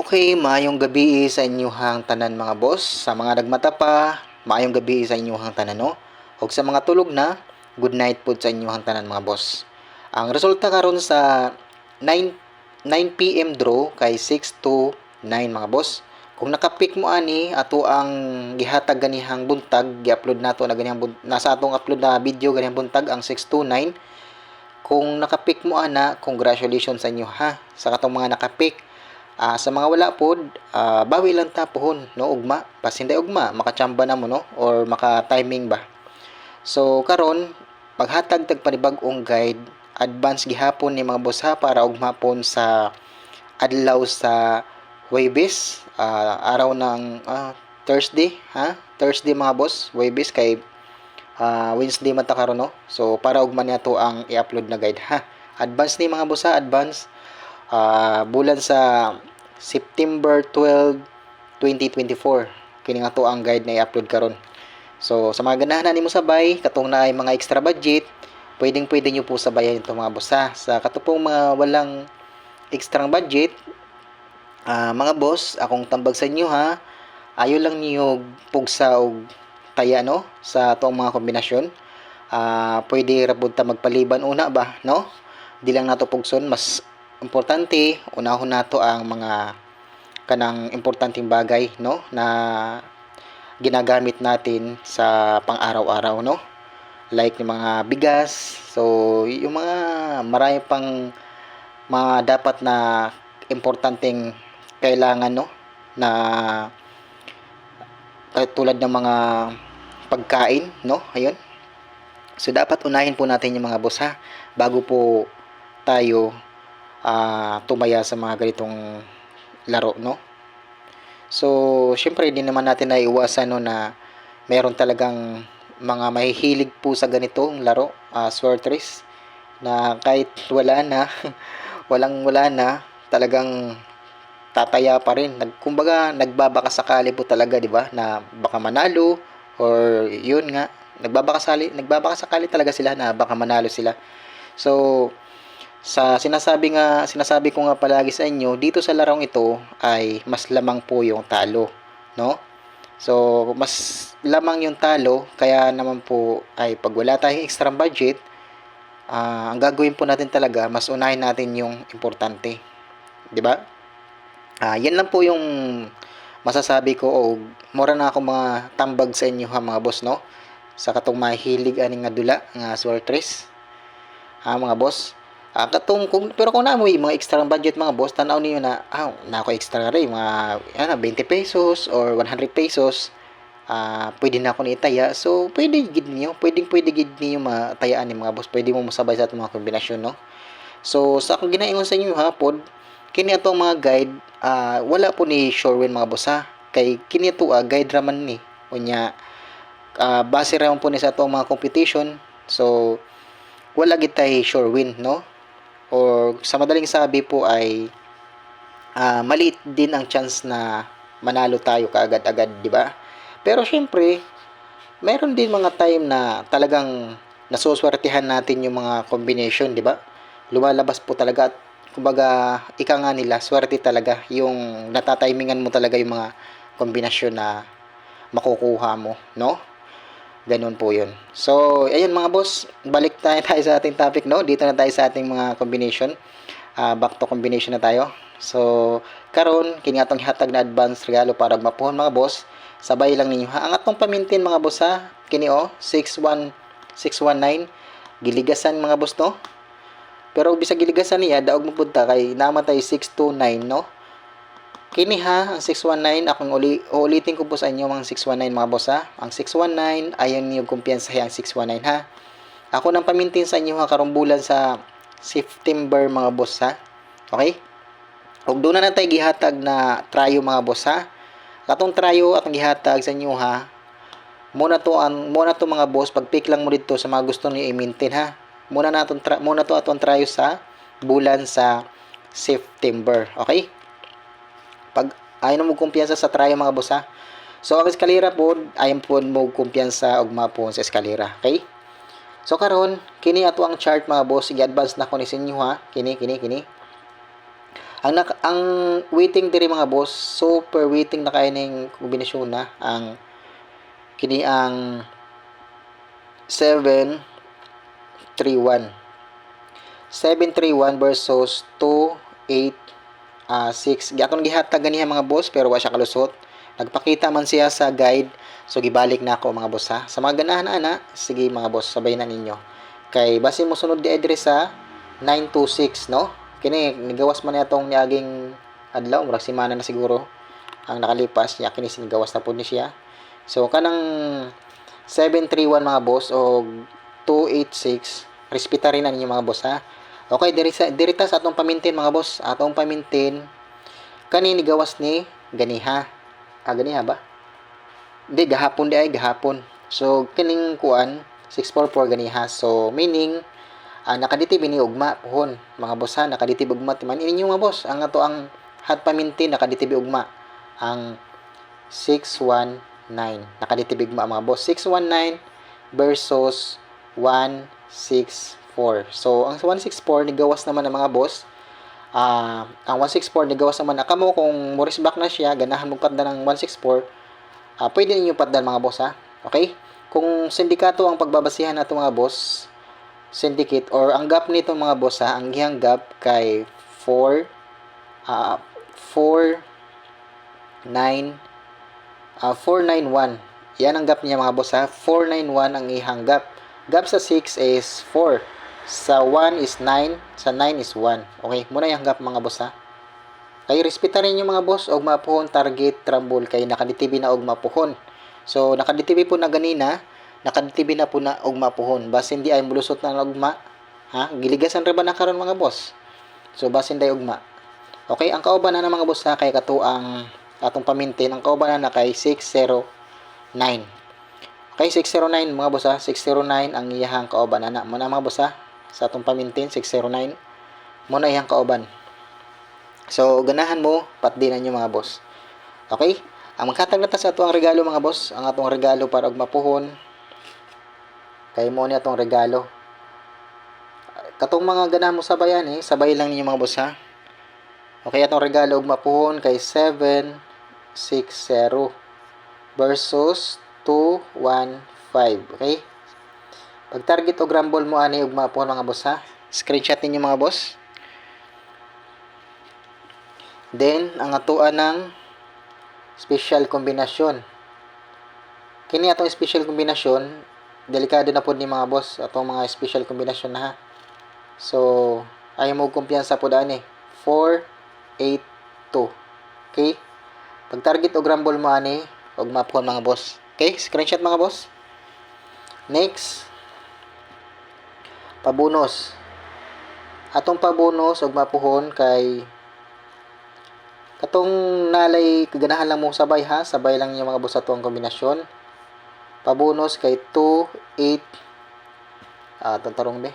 Okay, maayong gabi sa inyuhang tanan mga boss. Sa mga nagmata pa, maayong gabi sa inyuhang tanan no. Ug sa mga tulog na, good night po sa inyuhang tanan mga boss. Ang resulta karon sa 9 9 PM draw kay 6 to 9 mga boss. Kung nakapick mo ani ato ang gihatag ganihang buntag, gi-upload nato na ganihang bun- nasa atong upload na video ganihang buntag ang 6 to 9. Kung nakapick mo ana, congratulations sa inyo ha. Sa katong mga nakapick, Ah, sa mga wala pod, ah, bawi lang ta pohon, no ugma. Pasinday ugma, makachamba na mo no or maka-timing ba. So karon paghatag tag panibag-ong guide, advance gihapon ni mga boss ha para ugma pon sa adlaw sa Huwebes, ah, araw ng ah, Thursday, ha? Thursday mga boss, Huwebes kay ah, Wednesday man ta karon no. So para ugma niya to ang i-upload na guide ha. Advance ni mga boss advance ah, bulan sa September 12, 2024. Kini nga to ang guide na i-upload karon. So sa mga ganahan nimo sabay, katong na ay mga extra budget, pwedeng pwede nyo po sabayan ito mga boss ha. Sa katupong mga walang extra budget, ah, mga boss, akong tambag sa inyo ha, ayo lang niyo pugsa og taya no sa atong mga kombinasyon. Ah, pwede ra ta magpaliban una ba, no? Di lang nato pugson, mas importante. Unahon nato ang mga kanang importanteng bagay no na ginagamit natin sa pang-araw-araw no? Like yung mga bigas. So yung mga marami pang mga dapat na importanteng kailangan no na tulad ng mga pagkain no? Ayun. So dapat unahin po natin yung mga boss ha? Bago po tayo ah, tumaya sa mga ganitong laro, no? So, syempre, hindi naman natin naiiwasan no, na meron talagang mga mahihilig po sa ganitong laro, uh, sword race, na kahit wala na, walang wala na, talagang tataya pa rin. Nag, kumbaga, nagbabaka sakali po talaga, di ba? Na baka manalo, or yun nga, nagbabaka sakali, nagbabaka sakali talaga sila na baka manalo sila. So, sa sinasabi nga sinasabi ko nga palagi sa inyo dito sa larong ito ay mas lamang po yung talo no? So mas lamang yung talo kaya naman po ay pag wala tayong extra budget ah, ang gagawin po natin talaga mas unahin natin yung importante di ba? Ah, yan lang po yung masasabi ko o mura na ako mga tambag sa inyo ha mga boss no? Sa katong mahilig ani nga dula nga race ha mga boss Ah, katong kung pero kung naamoy mga extra budget mga boss, tanaw niyo na ah, na ako extra rin mga ano 20 pesos or 100 pesos. Ah, pwede na ako itaya. So, pwede gid niyo, pwedeng pwede gid niyo matayaan ni mga boss. Pwede mo musabay sa mga kombinasyon, no? So, sa akong ginaingon sa inyo ha, pod, kini atong mga guide, ah, wala po ni sure win mga boss ha. Kay kini to ah, guide raman ni. Unya ah, base ra po ni sa atong mga competition. So, wala gid tay sure win, no? Or sa madaling sabi po ay uh, maliit din ang chance na manalo tayo kaagad-agad, di ba? Pero syempre, meron din mga time na talagang nasuswertihan natin yung mga combination, di ba? Lumalabas po talaga at kumbaga, ika nga nila, swerte talaga yung natatimingan mo talaga yung mga kombinasyon na makukuha mo, no? Ganun po yun. So, ayun mga boss, balik tayo, tayo sa ating topic, no? Dito na tayo sa ating mga combination. Uh, back to combination na tayo. So, karon kini atong hatag na advance regalo para mapuhon mga boss. Sabay lang ninyo ha. Ang atong pamintin mga boss ha, kini oh, 61 619 giligasan mga boss no. Pero bisa giligasan niya daog mo punta kay namatay 629 no. Kini ha, ang 619, akong uli, uulitin ko po sa inyo mga 619 mga boss ha. Ang 619, ayan niyo kumpiyansa ang 619 ha. Ako nang pamintin sa inyo ha, karumbulan sa September mga boss ha. Okay? Ug doon na tayo gihatag na trayo mga boss ha. Katong trayo atong gihatag sa inyo ha. Muna to ang muna to mga boss, pag-pick lang mo dito sa mga gusto niyo i-maintain ha. Muna na atong muna to atong trayo sa bulan sa September. Okay? Pag ayaw mo kumpiyansa sa trayo mga boss ha. So ang eskalera po ayaw po mo kumpiyansa og mapon sa eskalera, okay? So karon kini ato ang chart mga boss, i-advance na ko ni sa inyo ha. Kini kini kini. Ang nak- ang waiting diri mga boss, super waiting na kay ning kombinasyon na ang kini ang 7 3-1. 7-3-1 versus 2-8 ah 6. Giaton gihatag ganiha mga boss pero wa siya kalusot. Nagpakita man siya sa guide. So gibalik na ako mga boss ha. Sa mga ganahan ana, sige mga boss, sabay na ninyo. Kay base mo sunod di address sa 926 no. Kini nigawas man atong niaging adlaw, murag semana na siguro ang nakalipas niya kini sinigawas na pud ni siya. So kanang 731 mga boss o 286 respeta rin na ninyo mga boss ha. Okay, diri sa atong pamintin mga boss. Atong pamintin kani ni gawas ni ganiha. Ah, ganiha ba? Di gahapon di ay gahapon. So kining kuan 644 ganiha. So meaning ah, nakaditib ni ugma pohon mga boss ha nakaditib ugma timan inyo mga boss ang ato ang hat pamintin nakaditib ugma ang 619 nakaditib ugma mga boss 619 versus 164. So, ang 164 nigawas naman ng mga boss. Ah, ang 164 nigawas naman na kamo kung moris back na siya, ganahan mo patdan ng 164. Ah, pwede ninyo patdan mga boss ha. Okay? Kung sindikato ang pagbabasihan nato mga boss, syndicate or ang gap nito mga boss ha, ang gihang gap kay 4 ah 4 9 ah 491. Yan ang gap niya mga boss ha. 491 ang ihang gap. Gap sa 6 is 4. Sa 1 is 9. Sa 9 is 1. Okay, muna yung gap mga boss ha. Kay respeta rin mga boss og mapuhon target trambol kay nakaditibi na og mapuhon. So nakaditibi po na ganina, nakaditibi na po na og mapuhon. Bas hindi ay mulusot na ng ugma. Ha? Giligasan ra ba na karon mga boss? So basin day ugma. Okay, ang kauban na mga boss ha kay kato ang atong pamintin ang kauban na kay 609. Okay, 609 mga boss ha. 609 ang iyahang kauban ana. Muna mga boss ha. Sa atong pamintin 609. Muna iyang kauban. So, ganahan mo, patdinan nyo mga boss. Okay? Ang magkatag na ta sa atong regalo mga boss, ang atong regalo para og mapuhon. Kay mo ni atong regalo. Katong mga ganahan mo sabayan eh, sabay lang ninyo mga boss ha. Okay, atong regalo og mapuhon kay 760 versus 215. Okay? Pag target og rumble mo ani og mapuhon mga boss ha. Screenshot ninyo mga boss. Then, ang atuan ng special kombinasyon. Kini atong special kombinasyon, delikado na po ni mga boss atong mga special kombinasyon na ha. So, ayaw mo kumpiyansa po daan eh. 4, 8, 2. Okay? Pag target o rumble mo ani, og mapuhon mga boss. Okay? Screenshot mga boss. Next, pabonus. Atong pabonus og mapuhon kay Katong nalay kaganahan lang mo sabay ha, sabay lang yung mga ato ang kombinasyon. Pabonus kay 2 8 ah tantarong be.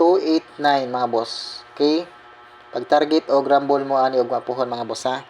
289 mga boss. Okay? Pag target o rumble mo ani og mapuhon mga boss ha.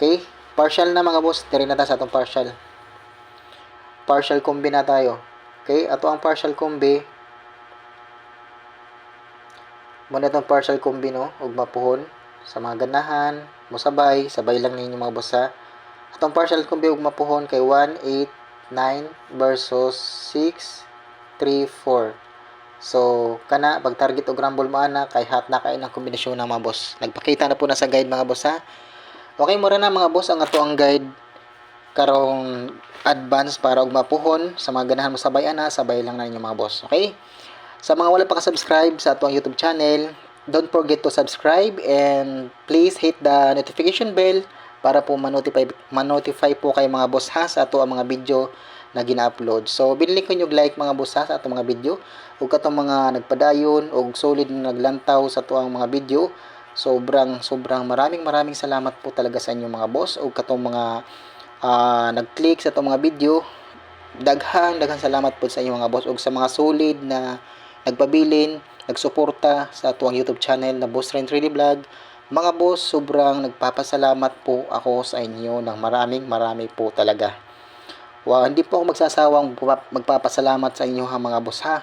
Okay? Partial na mga boss, diri na ta sa atong partial. Partial combi na tayo. Okay? Ato ang partial combi muna itong partial combi no? Ug mapuhon. Sa mga ganahan musabay sabay lang ninyo mga boss ha? Atong partial combi ug mapuhon kay 1 8 9 versus 6 3 4 so kana pag target og rumble mo ana kay hat na kay ng kombinasyon ng mga boss. Nagpakita na po na sa guide mga boss ha? Okay mura na mga boss ang ato ang guide karong advance para og mapuhon sa mga ganahan mo sabay ana sabay lang na ninyo mga boss okay sa mga wala pa ka-subscribe sa atong YouTube channel, don't forget to subscribe and please hit the notification bell para po ma-notify, ma-notify po kayo mga boss ha sa ato ang mga video na gina-upload. So, binili ko nyo like mga boss ha sa atong mga video. Ug katong mga nagpadayon ug solid na naglantaw sa ato ang mga video. Sobrang sobrang maraming maraming salamat po talaga sa inyo mga boss ug katong mga uh, nag-click sa atong mga video. Daghan daghan salamat po sa inyo mga boss ug sa mga solid na nagpabilin, nagsuporta sa atuang YouTube channel na Boss Ren 3D Vlog. Mga boss, sobrang nagpapasalamat po ako sa inyo ng maraming marami po talaga. Wow, hindi po ako magsasawang magpapasalamat sa inyo ha mga boss ha.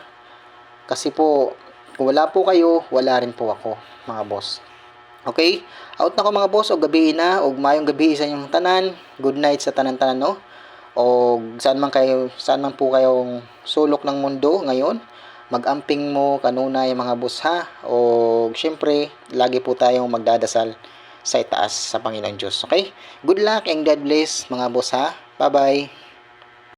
Kasi po, Kung wala po kayo, wala rin po ako, mga boss. Okay? Out na ko mga boss, o gabi na, o mayong gabi sa inyong tanan. Good night sa tanan-tanan, no? O saan man kayo, saan man po kayong sulok ng mundo ngayon. Mag-amping mo kanunay mga boss ha. O syempre, lagi po tayong magdadasal sa itaas sa Panginoon Diyos. Okay? Good luck and God bless mga boss ha. Bye-bye.